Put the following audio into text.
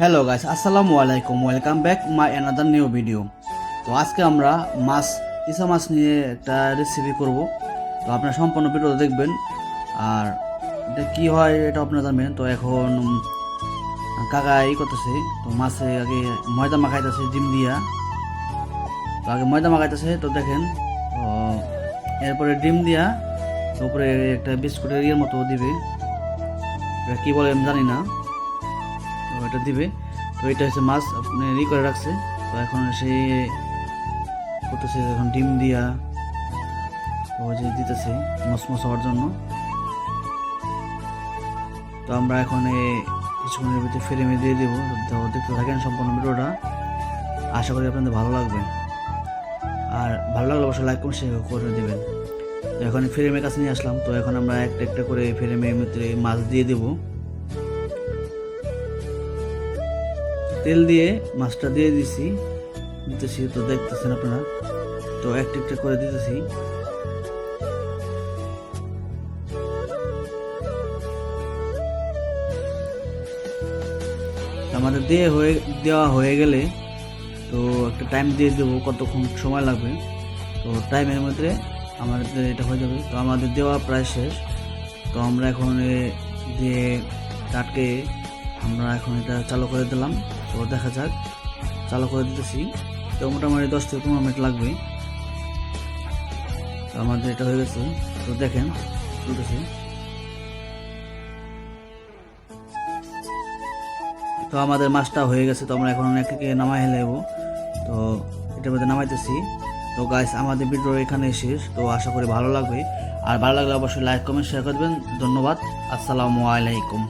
Hello guys আসসালামু আলাইকুম welcome back my another new video তো আজকে আমরা মাছ, ইসা মাছ নিয়ে একটা রেসিপি করব। তো আপনারা সম্পূর্ণ ভিডিও দেখবেন। আর এটা কি হয় এটা আপনারা জানবেন। তো এখন কাকা ই করতেছে, তো মাছে আগে ময়দা মাখাইতেছে, ডিম দিয়া। তো আগে ময়দা মাখাইতেছে, তো দেখেন, তো এরপরে ডিম দিয়া উপরে একটা বিস্কুটের ইয়ের মতো দিবে। এটা কি বলে আমি জানি না। এটা দিবে। তো এটা হচ্ছে মাছ আপনি ই করে রাখছে। তো এখন সে করতেছে এখন ডিম দিয়া তো যে দিতেছে মসমস হওয়ার জন্য। তো আমরা এখন কিছুক্ষণের ভিতরে ফ্রেমে দিয়ে দেবো। তো দেখতে থাকেন সম্পূর্ণ ভিডিওটা। আশা করি আপনাদের ভালো লাগবে। আর ভালো লাগলে অবশ্যই লাইক কমেন্ট শেয়ার করে দেবেন। তো এখন ফ্রেমের কাছে নিয়ে আসলাম। তো এখন আমরা একটা একটা করে ফ্রেমের ভিতরে মাছ দিয়ে দেবো। তেল দিয়ে মাছটা দিয়ে দিছি। দিতেছি, তো দেখতেছেন আপনারা। তো একটা একটা করে দিতেছি। আমাদের দিয়ে হয়ে, দেওয়া হয়ে গেলে তো একটা টাইম দিয়ে দেবো, কতক্ষণ সময় লাগবে। তো টাইমের মধ্যে আমাদের এটা হয়ে যাবে। তো আমাদের দেওয়া প্রায় শেষ। তো আমরা এখন দিয়ে টাটকে আমরা এখন এটা চালু করে দিলাম। তো দেখা যাক, চালু করে দিতেছি। তো মোটামুটি দশ থেকে পনেরো মিনিট লাগবে। তো আমাদের এটা হয়ে গেছে। তো দেখেন, চলতেছে। তো আমাদের মাছটা হয়ে গেছে। তো আমরা এখন একে নামাই হেলাইব তো এটার মধ্যে নামাইতেছি। তো গাইস আমাদের ভিডিও এখানে শেষ। তো আশা করি ভালো লাগবে। আর ভালো লাগলে অবশ্যই লাইক কমেন্ট শেয়ার করবেন। ধন্যবাদ। আসসালামু আলাইকুম।